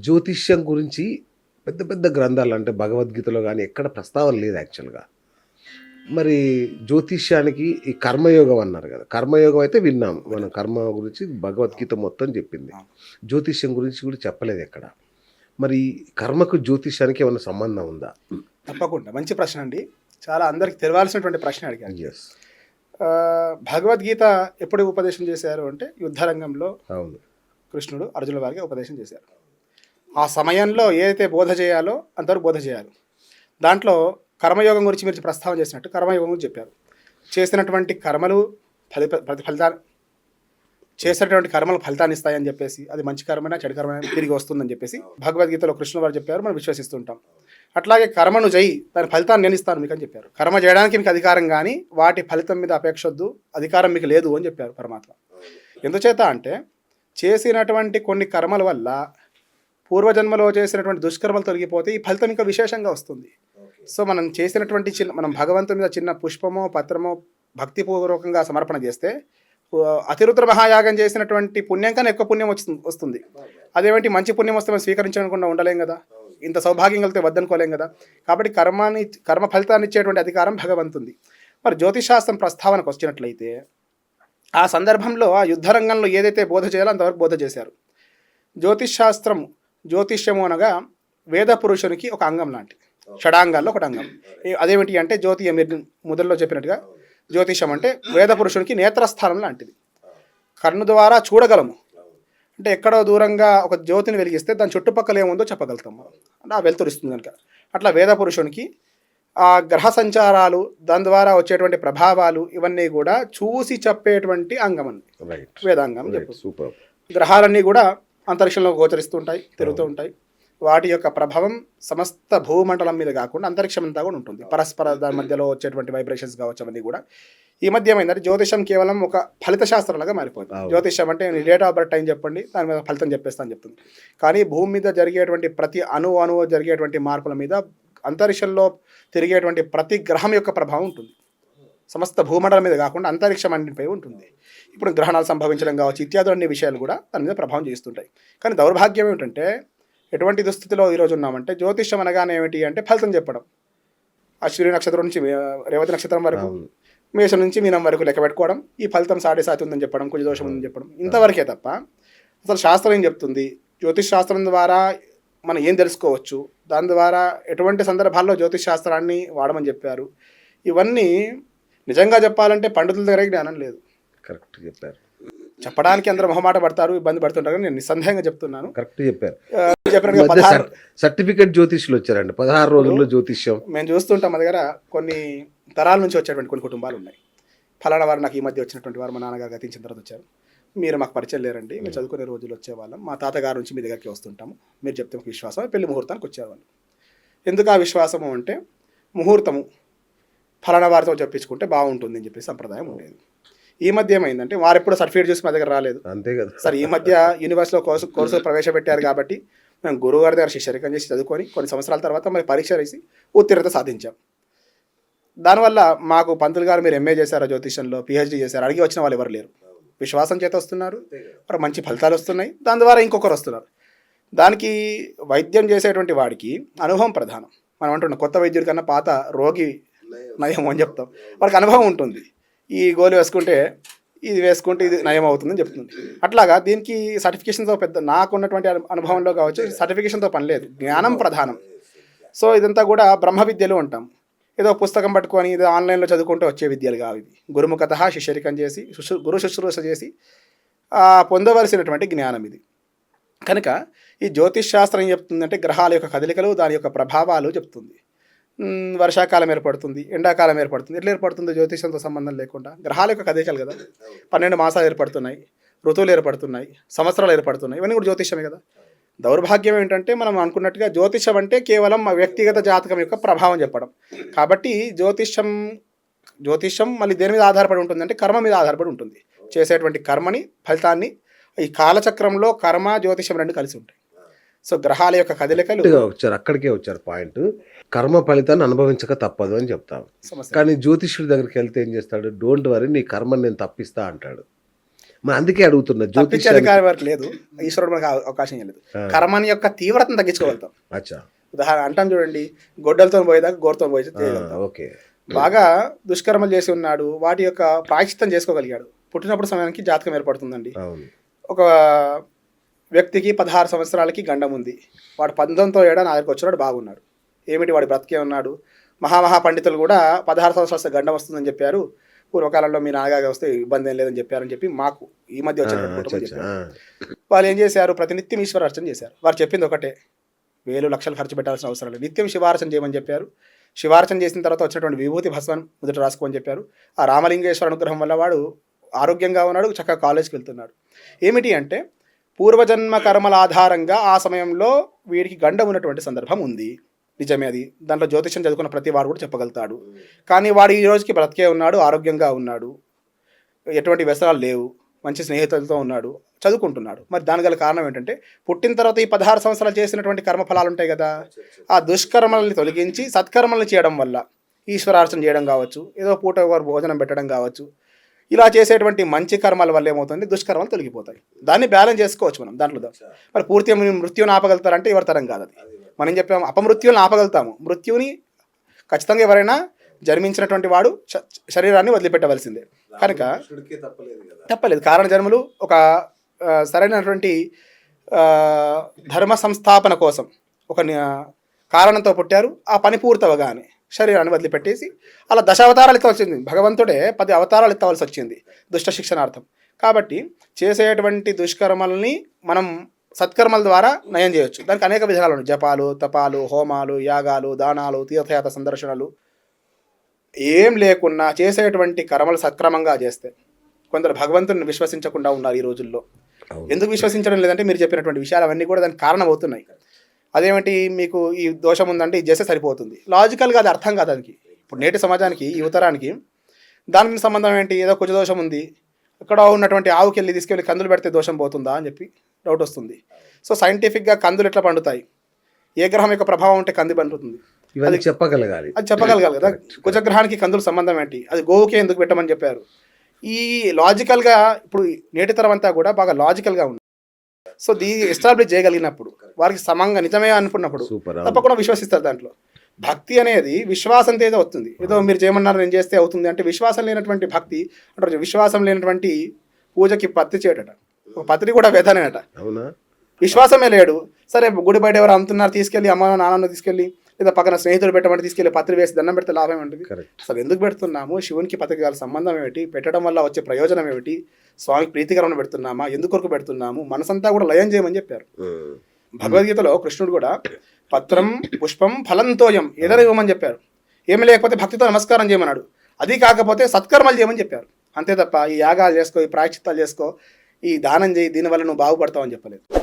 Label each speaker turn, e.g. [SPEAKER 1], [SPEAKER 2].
[SPEAKER 1] జ్యోతిష్యం గురించి పెద్ద పెద్ద గ్రంథాలు అంటే భగవద్గీతలో కానీ ఎక్కడ ప్రస్తావన లేదు యాక్చువల్గా. మరి జ్యోతిష్యానికి ఈ కర్మయోగం అన్నారు కదా. కర్మయోగం అయితే విన్నాం. మనం కర్మ గురించి భగవద్గీత మొత్తం చెప్పింది. జ్యోతిష్యం గురించి కూడా చెప్పలేదు ఎక్కడ. మరి కర్మకు జ్యోతిష్యానికి ఏమైనా సంబంధం ఉందా?
[SPEAKER 2] తప్పకుండా. మంచి ప్రశ్న అండి. చాలా అందరికి తెలవాల్సినటువంటి ప్రశ్న అడిగాను
[SPEAKER 1] ఎస్
[SPEAKER 2] భగవద్గీత ఎప్పుడు ఉపదేశం చేశారు అంటే యుద్ధరంగంలో
[SPEAKER 1] అవును.
[SPEAKER 2] కృష్ణుడు అర్జునుల వారికి ఉపదేశం చేశారు. ఆ సమయంలో ఏదైతే బోధ చేయాలో అంతవరకు బోధ చేయాలి. దాంట్లో కర్మయోగం గురించి మీరు ప్రస్తావన చేసినట్టు కర్మయోగం గురించి చెప్పారు. చేసినటువంటి కర్మలు ఫలి ప్రతి చేసినటువంటి కర్మలు ఫలితాన్ని ఇస్తాయని చెప్పేసి అది మంచి కర్మైనా చెడు కర్మైనా తిరిగి వస్తుందని చెప్పేసి భగవద్గీతలో కృష్ణ వారు చెప్పారు మనం విశ్వసిస్తుంటాం అట్లాగే కర్మను చేయి దాని ఫలితాన్ని నేను ఇస్తాను మీకు అని చెప్పారు. కర్మ చేయడానికి మీకు అధికారం కానీ వాటి ఫలితం మీద అపేక్ష వద్దు అధికారం మీకు లేదు అని చెప్పారు పరమాత్మ. ఎందుచేత అంటే చేసినటువంటి కొన్ని కర్మల వల్ల పూర్వజన్మలో చేసినటువంటి దుష్కర్మలు తొలగిపోతే ఈ ఫలితం ఇంకా విశేషంగా వస్తుంది. సో మనం చేసినటువంటి చిన్న మనం భగవంతుని మీద చిన్న పుష్పమో పత్రమో భక్తిపూర్వకంగా సమర్పణ చేస్తే అతిరుద్ర మహాయాగం చేసినటువంటి పుణ్యం కన్నా ఎక్కువ పుణ్యం వస్తుంది. వస్తుంది అదేమిటి మంచి పుణ్యం వస్తే మనం స్వీకరించకుండా ఉండలేం కదా. ఇంత సౌభాగ్యం కలిగితే వద్దనుకోలేం కదా. కాబట్టి కర్మాన్ని కర్మ ఫలితాన్ని ఇచ్చేటువంటి అధికారం భగవంతుంది. మరి జ్యోతిశాస్త్రం ప్రస్తావనకు వచ్చినట్లయితే ఆ సందర్భంలో ఆ యుద్ధరంగంలో ఏదైతే బోధ చేయాలో అంతవరకు బోధ చేశారు. జ్యోతిష్ శాస్త్రం జ్యోతిష్యము అనగా వేద పురుషునికి ఒక అంగం లాంటిది. షడాంగాల్లో ఒకటి అంగం. అదేమిటి అంటే జ్యోతి మీరు మొదల్లో చెప్పినట్టుగా జ్యోతిషం అంటే వేద పురుషునికి నేత్రస్థానం లాంటిది. కన్ను ద్వారా చూడగలము. అంటే ఎక్కడో దూరంగా ఒక జ్యోతిని వెలిగిస్తే దాని చుట్టుపక్కల ఏముందో చెప్పగలుగుతాం మనం. అంటే ఆ వెలుతురిస్తుంది కనుక. అట్లా వేద పురుషునికి ఆ గ్రహ సంచారాలు దాని ద్వారా వచ్చేటువంటి ప్రభావాలు ఇవన్నీ కూడా చూసి చెప్పేటువంటి అంగం అండి. వేదాంగం చెప్పు.
[SPEAKER 1] సూపర్
[SPEAKER 2] గ్రహాలన్నీ కూడా అంతరిక్షంలో గోచరిస్తూ ఉంటాయి తిరుగుతూ ఉంటాయి. వాటి యొక్క ప్రభావం సమస్త భూమండలం మీద కాకుండా అంతరిక్షం అంతా కూడా ఉంటుంది. పరస్పర దాని మధ్యలో వచ్చేటువంటి వైబ్రేషన్స్ కావచ్చు అవన్నీ కూడా. ఈ మధ్య ఏమైందంటే జ్యోతిషం కేవలం ఒక ఫలిత శాస్త్రంలాగా మారిపోతుంది. జ్యోతిషం అంటే డేట్ ఆఫ్ బర్త్ టైం చెప్పండి దాని మీద ఫలితం చెప్పేస్తా అని చెప్తుంది. కానీ భూమి మీద జరిగేటువంటి ప్రతి అణు అణువు జరిగేటువంటి మార్పుల మీద అంతరిక్షంలో తిరిగేటువంటి ప్రతి గ్రహం యొక్క ప్రభావం ఉంటుంది. సమస్త భూమండలం మీద కాకుండా అంతరిక్షం అన్నింటిపై ఉంటుంది. ఇప్పుడు గ్రహణాలు సంభవించడం కావచ్చు ఇత్యాది అన్ని విషయాలు కూడా దాని మీద ప్రభావం చేస్తుంటాయి కానీ దౌర్భాగ్యం ఏమిటంటే ఎటువంటి దుస్థితిలో ఈరోజు ఉన్నామంటే జ్యోతిష్యం అనగానే ఏమిటి అంటే ఫలితం చెప్పడం. అశ్విని నక్షత్రం నుంచి రేవతి నక్షత్రం వరకు మేషం నుంచి మీనం వరకు లెక్క పెట్టుకోవడం ఈ ఫలితం సాడే సాతి ఉందని చెప్పడం కుజ దోషం ఉందని చెప్పడం ఇంతవరకే తప్ప అసలు శాస్త్రం ఏం చెప్తుంది? జ్యోతిష్ శాస్త్రం ద్వారా మనం ఏం తెలుసుకోవచ్చు? దాని ద్వారా ఎటువంటి సందర్భాల్లో జ్యోతిష్ శాస్త్రాన్ని వాడమని చెప్పారు? ఇవన్నీ నిజంగా చెప్పాలంటే పండితుల దగ్గర జ్ఞానం లేదు.
[SPEAKER 1] కరెక్ట్ చెప్పారు.
[SPEAKER 2] చెప్పడానికి అందరూ మొహమాట పడతారు ఇబ్బంది పడుతుంటారు కానీ నేను నిస్సందేహంగా చెప్తున్నాను.
[SPEAKER 1] కరెక్ట్ చెప్పారు.
[SPEAKER 2] చెప్పినట్టుగా
[SPEAKER 1] సర్టిఫికెట్ జ్యోతిష్యులు వచ్చారండి. పదహారు రోజుల్లో జ్యోతిష్యం.
[SPEAKER 2] మేము చూస్తుంటాం మా దగ్గర కొన్ని తరాల నుంచి వచ్చేటువంటి కొన్ని కుటుంబాలు ఉన్నాయి. ఫలానా వారు నాకు ఈ మధ్య వచ్చినటువంటి వారు మా నాన్నగారు గతించిన తర్వాత వచ్చారు. మీరు మాకు పరిచయం లేరండి. మేము చదువుకునే రోజులు వచ్చేవాళ్ళం. మా తాతగారు నుంచి మీ దగ్గరికి వస్తుంటాము. మీరు చెప్తే మాకు విశ్వాసం పెళ్ళి ముహూర్తానికి వచ్చేవాళ్ళు. ఎందుకు ఆ విశ్వాసము అంటే ముహూర్తము ఫలానా వారితో చెప్పించుకుంటే బాగుంటుంది అని చెప్పి సంప్రదాయం ఉండేది. ఈ మధ్య ఏమైందంటే వారు ఎప్పుడు సర్టిఫికేట్ చూసి మా దగ్గర రాలేదు.
[SPEAKER 1] అంతే కదా.
[SPEAKER 2] సరే ఈ మధ్య యూనివర్సిటీలో కోర్సు కోర్సు ప్రవేశపెట్టారు కాబట్టి మేము గురువు గారి దగ్గర శిష్యరికం చేసి చదువుకొని కొన్ని సంవత్సరాల తర్వాత మరి పరీక్ష వేసి ఉత్తీర్ణత సాధించాం. దానివల్ల మాకు పంతులు గారు మీరు ఎంఏ చేశారా జ్యోతిషంలో పిహెచ్డీ చేశారు అడిగి వచ్చిన వాళ్ళు ఎవరు లేరు. విశ్వాసం చేత వస్తున్నారు. మరి మంచి ఫలితాలు వస్తున్నాయి. దాని ద్వారా ఇంకొకరు వస్తున్నారు. దానికి వైద్యం చేసేటువంటి వాడికి అనుభవం ప్రధానం. మనం అంటున్నాం కొత్త వైద్యుడి కన్నా పాత రోగి నయం అని చెప్తాం. వాడికి అనుభవం ఉంటుంది. ఈ గోలు వేసుకుంటే ఇది వేసుకుంటే ఇది నయం అవుతుందని చెప్తుంది. అట్లాగా దీనికి సర్టిఫికేషన్తో పెద్ద నాకు ఉన్నటువంటి అనుభవంలో కావచ్చు సర్టిఫికేషన్తో పని లేదు. జ్ఞానం ప్రధానం. సో ఇదంతా కూడా బ్రహ్మ విద్యలు అంటాం ఏదో పుస్తకం పట్టుకొని ఏదో ఆన్లైన్లో చదువుకుంటూ వచ్చే విద్యలు కావు ఇవి. గురుముఖత శిష్యరికం చేసి శుశ్రూ గురు శుశ్రూష చేసి పొందవలసినటువంటి జ్ఞానం ఇది. కనుక ఈ జ్యోతిష్ శాస్త్రం చెప్తుందంటే గ్రహాల యొక్క కదలికలు దాని యొక్క ప్రభావాలు చెప్తుంది. వర్షాకాలం ఏర్పడుతుంది ఎండాకాలం ఏర్పడుతుంది. ఎట్లా ఏర్పడుతుంది జ్యోతిషంతో సంబంధం లేకుండా గ్రహాల యొక్క కదలికలు కదా? పన్నెండు మాసాలు ఏర్పడుతున్నాయి ఋతువులు ఏర్పడుతున్నాయి సంవత్సరాలు ఏర్పడుతున్నాయి ఇవన్నీ కూడా జ్యోతిషమే కదా? దౌర్భాగ్యం ఏంటంటే మనం అనుకున్నట్టుగా జ్యోతిషం అంటే కేవలం మా వ్యక్తిగత జాతకం యొక్క ప్రభావం చెప్పడం. కాబట్టి జ్యోతిషం జ్యోతిషం మళ్ళీ దేని మీద ఆధారపడి ఉంటుంది అంటే కర్మ మీద ఆధారపడి ఉంటుంది. చేసేటువంటి కర్మని ఫలితాన్ని ఈ కాలచక్రంలో కర్మ జ్యోతిషం రెండు కలిసి ఉంటాయి. సో గ్రహాల యొక్క కదలికలు
[SPEAKER 1] వచ్చారు అక్కడికే వచ్చారు పాయింట్. కర్మ ఫలితాన్ని అనుభవించక తప్పదు అని చెప్తాం కానీ జ్యోతిష్యుడి దగ్గరికి వెళ్తే ఏం చేస్తాడు? డోంట్ వరీ నీ కర్మని నేను తప్పిస్తా అంటాడు. మరి అందుకే అడుగుతున్నా
[SPEAKER 2] అధికారం వరకు లేదు? ఈశ్వరుడు మనకు అవ- అవకాశం
[SPEAKER 1] ఆ.
[SPEAKER 2] కర్మని యొక్క తీవ్రతను తగ్గించుకోగలుగుతాం.
[SPEAKER 1] అచ్చా.
[SPEAKER 2] ఉదాహరణ అంటాం చూడండి గొడ్డలతో పోయేదాకా గోరతో పోయి
[SPEAKER 1] ఓకే.
[SPEAKER 2] బాగా దుష్కర్మలు చేసి ఉన్నాడు వాటి యొక్క ప్రాయశ్చిత్తం చేసుకోగలిగాడు. పుట్టినప్పుడు సమయానికి జాతకం ఏర్పడుతుందండి. ఒక వ్యక్తికి పదహారు సంవత్సరాలకి గండం ఉంది. వాడు పంతొమ్మిదో ఏడా నా దగ్గరికి వచ్చినాడు బాగున్నాడు. ఏమిటి వాడి బ్రతికే ఉన్నాడు? మహామహా పండితులు కూడా పదహారు సంవత్సరాల గండం వస్తుందని చెప్పారు. పూర్వకాలంలో మీ నాగా వస్తే ఇబ్బంది ఏం లేదని చెప్పారని చెప్పి మాకు ఈ మధ్య వచ్చిన వాళ్ళు ఏం చేశారు? ప్రతినిత్యం ఈశ్వరార్చన చేశారు. వారు చెప్పింది ఒకటే వేలు లక్షలు ఖర్చు పెట్టాల్సిన అవసరం లేదు. నిత్యం శివార్చన చేయమని చెప్పారు. శివార్చన చేసిన తర్వాత వచ్చినటువంటి విభూతి భస్వాన్ని మొదట రాసుకోమని చెప్పారు. ఆ రామలింగేశ్వర అనుగ్రహం వల్ల వాడు ఆరోగ్యంగా ఉన్నాడు చక్కగా కాలేజ్కి వెళ్తున్నాడు. ఏమిటి అంటే పూర్వజన్మ కర్మల ఆధారంగా ఆ సమయంలో వీడికి గండం ఉన్నటువంటి సందర్భం ఉంది. నిజమే అది. దాంట్లో జ్యోతిషం చదువుకున్న ప్రతి వాడు కూడా చెప్పగలుగుతాడు. కానీ వాడు ఈ రోజుకి బ్రతికే ఉన్నాడు ఆరోగ్యంగా ఉన్నాడు. ఎటువంటి వ్యసనాలు లేవు. మంచి స్నేహితులతో ఉన్నాడు. చదువుకుంటున్నాడు. మరి దాని గల కారణం ఏంటంటే పుట్టిన తర్వాత ఈ పదహారు సంవత్సరాలు చేసినటువంటి కర్మఫలాలు ఉంటాయి కదా. ఆ దుష్కర్మల్ని తొలగించి సత్కర్మల్ని చేయడం వల్ల ఈశ్వరార్చన చేయడం కావచ్చు ఏదో పూట వారు భోజనం పెట్టడం కావచ్చు ఇలా చేసేటువంటి మంచి కర్మల వల్ల ఏమవుతుంది? దుష్కర్మలు తొలగిపోతాయి. దాన్ని బ్యాలెన్స్ చేసుకోవచ్చు మనం దాంట్లో మరి పూర్తిగా మీరు మృత్యువుని ఆపగలుగుతారంటే ఎవరి తరం కాదు అది. మనం చెప్పాము? అపమృత్యువుని ఆపగలుగుతాము మృత్యువుని ఖచ్చితంగా ఎవరైనా జన్మించినటువంటి వాడు శరీరాన్ని వదిలిపెట్టవలసిందే. కనుక తప్పలేదు కారణ జన్మలు ఒక సరైనటువంటి ధర్మ సంస్థాపన కోసం ఒక కారణంతో పుట్టారు. ఆ పని పూర్తవగానే శరీరాన్ని వదిలిపెట్టేసి అలా దశావతారాలు ఎత్తవలసి వచ్చింది భగవంతుడే పది అవతారాలు ఎత్తవలసి వచ్చింది. దుష్ట శిక్షణార్థం. కాబట్టి చేసేటువంటి దుష్కర్మల్ని మనం సత్కర్మల ద్వారా నయం చేయొచ్చు. దానికి అనేక విధానాలు ఉన్నాయి. జపాలు తపాలు హోమాలు యాగాలు దానాలు తీర్థయాత్ర సందర్శనలు. ఏం లేకున్నా చేసేటువంటి కర్మలు సక్రమంగా చేస్తే కొందరు భగవంతుని విశ్వసించకుండా ఉన్నారు ఈ రోజుల్లో. ఎందుకు విశ్వసించడం లేదంటే మీరు చెప్పినటువంటి విషయాలు అవన్నీ కూడా దానికి కారణం అవుతున్నాయి అదేమిటి మీకు ఈ దోషం ఉందంటే ఇది చేస్తే సరిపోతుంది. లాజికల్గా అది అర్థం కాదు దానికి. ఇప్పుడు నేటి సమాజానికి ఈ ఉత్తరానికి దానికి సంబంధం ఏంటి? ఏదో కుజ దోషం ఉంది. ఇక్కడ ఉన్నటువంటి ఆవుకి వెళ్ళి తీసుకెళ్ళి కందులు పెడితే దోషం పోతుందా అని చెప్పి డౌట్ వస్తుంది. సో సైంటిఫిక్గా కందులు ఎట్లా పండుతాయి? ఏ గ్రహం యొక్క ప్రభావం ఉంటే కంది పండుతుంది?
[SPEAKER 1] ఇవన్నీ చెప్పగలగాలి.
[SPEAKER 2] అది చెప్పగలగాలి కదా? కుజగ్రహానికి కందుల సంబంధం ఏంటి? అది గోవుకే ఎందుకు పెట్టమని చెప్పారు? ఈ లాజికల్గా ఇప్పుడు నేటి తరం అంతా కూడా బాగా లాజికల్గా ఉంది సో దీ ఎస్టాబ్లిష్ చేయగలిగినప్పుడు వారికి సమంగా నిజమే అనుకున్నప్పుడు
[SPEAKER 1] సూపర్
[SPEAKER 2] తప్పకుండా విశ్వసిస్తారు దాంట్లో. భక్తి అనేది విశ్వాసంతో ఏదో వస్తుంది ఏదో మీరు చేయమన్నారు నేను చేస్తే అవుతుంది అంటే విశ్వాసం లేనటువంటి భక్తి అంటారు విశ్వాసం లేనటువంటి పూజకి పత్తి చేయడట ఒక పత్రి కూడా
[SPEAKER 1] అవునా?
[SPEAKER 2] విశ్వాసమే లేడు. సరే గుడి బయట ఎవరు అమ్ముతున్నారు తీసుకెళ్ళి అమ్మ నాన్న తీసుకెళ్ళి లేదా పక్కన స్నేహితులు పెట్టమంటే తీసుకెళ్ళి పత్రి వేసి దండం పెడితే లాభం ఏమిటి అసలు ఎందుకు పెడుతున్నాము? శివునికి పత్రిక గల సంబంధం ఏమిటి? పెట్టడం వల్ల వచ్చే ప్రయోజనం ఏమిటి? స్వామికి ప్రీతికరమైన పెడుతున్నామా? ఎందుకు కొరకు పెడుతున్నాము? మనసంతా కూడా లయం చేయమని చెప్పారు. భగవద్గీతలో కృష్ణుడు కూడా పత్రం పుష్పం ఫలంతోయం ఏదైనా ఇవ్వమని చెప్పారు. ఏమి లేకపోతే భక్తితో నమస్కారం చేయమన్నాడు. అది కాకపోతే సత్కర్మలు చేయమని చెప్పారు. అంతే తప్ప ఈ యాగాలు చేసుకో ఈ ప్రాయశ్చిత్తాలు చేసుకో ఈ దానం చేయి దీనివల్ల నువ్వు బాగుపడతావు అని చెప్పలేదు.